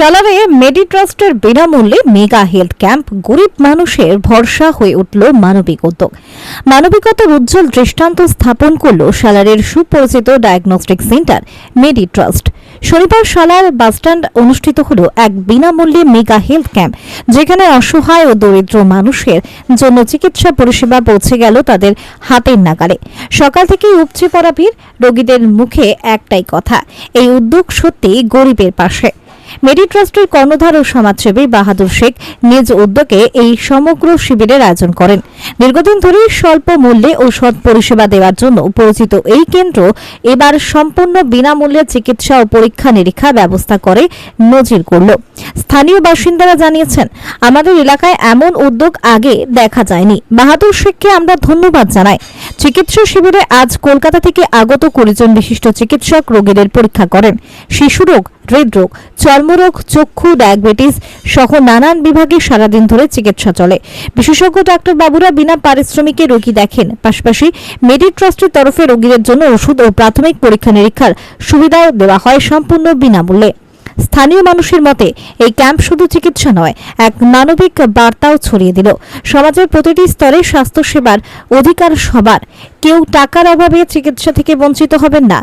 সালারে মেডিট্রাস্টের বিনামূল্যে mega health camp. গরিব মানুষের ভরসা হয়ে উঠল মানবিক উদ্যোগ। মানবিকতার উজ্জ্বল দৃষ্টান্ত স্থাপন করল সালারের সুপরিচিত ডায়াগনস্টিক সেন্টার মেডিট্রাস্ট শনিবার সালার বাসস্ট্যান্ড অনুষ্ঠিত হল এক বিনামূল্যে মেগা হেলথ ক্যাম্প, যেখানে অসহায় ও দরিদ্র মানুষের জন্য চিকিৎসা পরিষেবা পৌঁছে গেল তাদের হাতের নাগালে। সকাল থেকেই উপচে পড়া ভিড়, রোগীদের মুখে একটাই কথা, এই উদ্যোগ সত্যি গরিবের পাশে। মেডিট্রাস্টের কর্ণধার ও সমাজসেবী বাহাদুর শেখ নিজ উদ্যোগে এই সমগ্র শিবিরের আয়োজন করেন। দীর্ঘদিন ধরে স্বল্প মূল্যে সৎ পরিষেবা দেওয়ার জন্য পরিচিত এই কেন্দ্র এবার সম্পূর্ণ বিনামূল্যে চিকিৎসা ও পরীক্ষা নিরীক্ষা ব্যবস্থা করে নজির করল। স্থানীয় বাসিন্দারা জানিয়েছেন, আমাদের এলাকায় এমন উদ্যোগ আগে দেখা যায়নি। বাহাদুর শেখকে আমরা ধন্যবাদ জানাই। চিকিৎসা শিবিরে আজ কলকাতা থেকে আগত কুড়ি জন বিশিষ্ট চিকিৎসক রোগীদের পরীক্ষা করেন। শিশুরোগ হৃদরোগ, চর্মরোগ, চক্ষু, ডায়াবেটিস সহ নানান বিভাগে সারাদিন ধরে চিকিৎসা চলে। বিশেষজ্ঞ ডাক্তার বাবুরা বিনা পারিশ্রমিকে রোগী দেখেন। পাশাপাশি মেডি ট্রাস্টের তরফে রোগীদের জন্য ওষুধ ও প্রাথমিক পরীক্ষা নিরীক্ষার সুবিধাও দেওয়া হয় সম্পূর্ণ বিনামূল্যে। স্থানীয় মানুষের মতে, এই ক্যাম্প শুধু চিকিৎসা নয়, এক মানবিক বার্তাও ছড়িয়ে দিল। সমাজের প্রতিটি স্তরে স্বাস্থ্যসেবার অধিকার সবার। কেউ টাকার অভাবে চিকিৎসা থেকে বঞ্চিত হবেন না।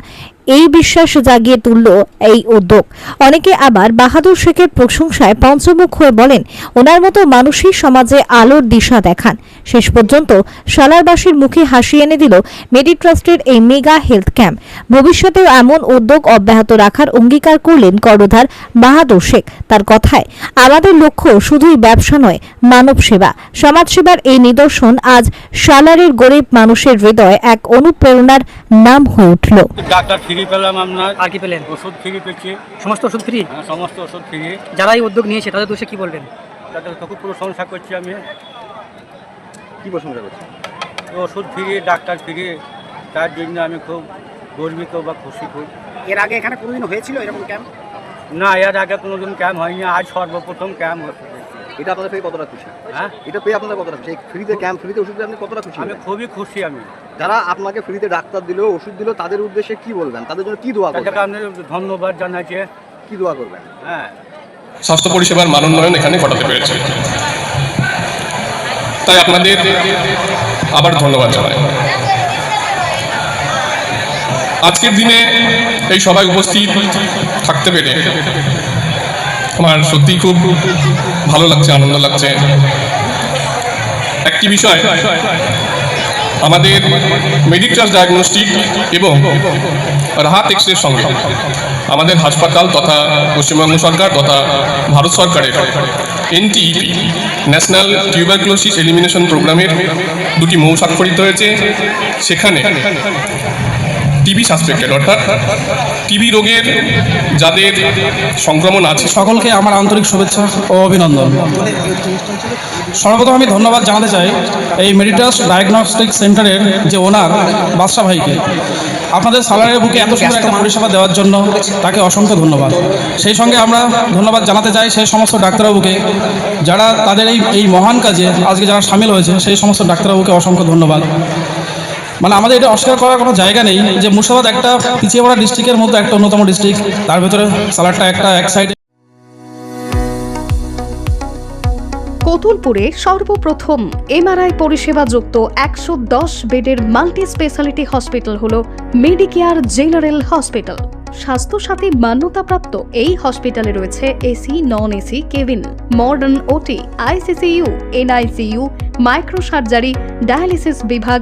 এই বিশ্বাস জাগিয়ে তুলল এই উদ্যোগ। অনেকে আবার বাহাদুর শেখের প্রশংসায় পঞ্চমুখ হয়ে বলেন, ওনার মতো মানুষই সমাজে আলোর দিশা দেখান। শেষ পর্যন্ত সালারবাসীর মুখে হাসি এনে দিল মেডিট্রাস্টের এই মেগা হেলথ ক্যাম্প। ভবিষ্যতেও এমন উদ্যোগ অব্যাহত রাখার অঙ্গীকার করলেন কর্ণধার বাহাদুর শেখ। তার কথায়, আমাদের লক্ষ্য শুধুই ব্যবসা নয়, মানব সেবা। সমাজসেবার এই নিদর্শন আজ সালারের গরিব মানুষের হৃদয়ে এক অনুপ্রেরণার নাম হয়ে উঠল। ফ্রি পেলাম আপনার। আর কি পেলেন? ওষুধ ফ্রি পেয়েছি। সমস্ত ওষুধ ফ্রি? হ্যাঁ, সমস্ত ওষুধ ফ্রি। যারা এই উদ্যোগ নিয়েছে তাদের দোষে কি বলবেন? তাদের খুব প্রশংসা করছি আমি। কি প্রশংসা করছে ওষুধ ফ্রি ডাক্তার ফ্রি। তার জন্য আমি খুব গর্বিত বা খুশি খুব। এর আগে এখানে কোনোদিন হয়েছিল এরকম ক্যাম্প? না এর আগে কোনোদিন ক্যাম্প হয়নি। আজ সর্বপ্রথম ক্যাম্প হচ্ছে। এটা আপনাদের পেয়ে কতটা খুশি? হ্যাঁ? এটা পেয়ে আপনাদের কতটা খুশি? এই ফ্রিতে ক্যাম্প ফ্রিতে ওষুধ দিয়ে আপনি কতটা খুশি আমি খুবই খুশি আমি। যারা আপনাকে ফ্রিতে ডাক্তার দিল ওষুধ দিল তাদের উদ্দেশ্যে কি বলবেন? তাদের জন্য কি দোয়া করবেন? আমি ধন্যবাদ জানাচ্ছি। কি দোয়া করবেন? হ্যাঁ। স্বাস্থ্য পরিষেবার মান উন্নয়ন এখানে ঘটাতে পেরেছে। তাই আপনাদের আবার ধন্যবাদ জানাই। আজকের দিনে এই সবাই উপস্থিত থাকতে পেরে আমার সত্যি খুব ভালো লাগছে, আনন্দ লাগছে। একটি বিষয়, আমাদের মেডিক্লাস ডায়াগনস্টিক এবং রাহাত এক্সরের সঙ্গে আমাদের হাসপাতাল তথা পশ্চিমবঙ্গ সরকার তথা ভারত সরকারের এনটিইপি ন্যাশনাল টিউবারক্লোসিস এলিমিনেশন প্রোগ্রামের দুটি মৌ স্বাক্ষরিত হয়েছে। সেখানে টিবি সাসপেক্টেড, অর্থাৎ টিবি রোগের যাদের সংক্রমণ আছে। সকলকে আমার আন্তরিক শুভেচ্ছা ও অভিনন্দন। সর্বপ্রথম আমি ধন্যবাদ জানাতে চাই এই মেডিটাস ডায়াগনস্টিক সেন্টারের যে ওনার বাদশা ভাইকে। আপনাদের সালারের বুকে এত সুন্দর একটা পরিষেবা দেওয়ার জন্য তাকে অসংখ্য ধন্যবাদ। সেই সঙ্গে আমরা ধন্যবাদ জানাতে চাই সেই সমস্ত ডাক্তারবাবুকে যারা তাদের এই এই মহান কাজে আজকে যারা সামিল হয়েছে, সেই সমস্ত ডাক্তারবাবুকে অসংখ্য ধন্যবাদ। মানে আমাদের এটা অস্বীকার করার কোনো জায়গা নেই যে মুর্শিদাবাদ একটা পিছিয়ে পড়া ডিস্ট্রিক্টের মধ্যে একটা অন্যতম ডিস্ট্রিক্ট তার ভেতরে সালারটা একটা এক সাইডে কতুলপুরে সর্বপ্রথম এমআরআই পরিষেবা যুক্ত একশো দশ বেডের মাল্টি স্পেশালিটি হসপিটাল হল মেডিকেয়ার জেনারেল হসপিটাল স্বাস্থ্যসাথী মান্যতাপ্রাপ্ত এই হসপিটালে রয়েছে AC non AC cabin modern OT ICCU NICU micro surgery dialysis বিভাগ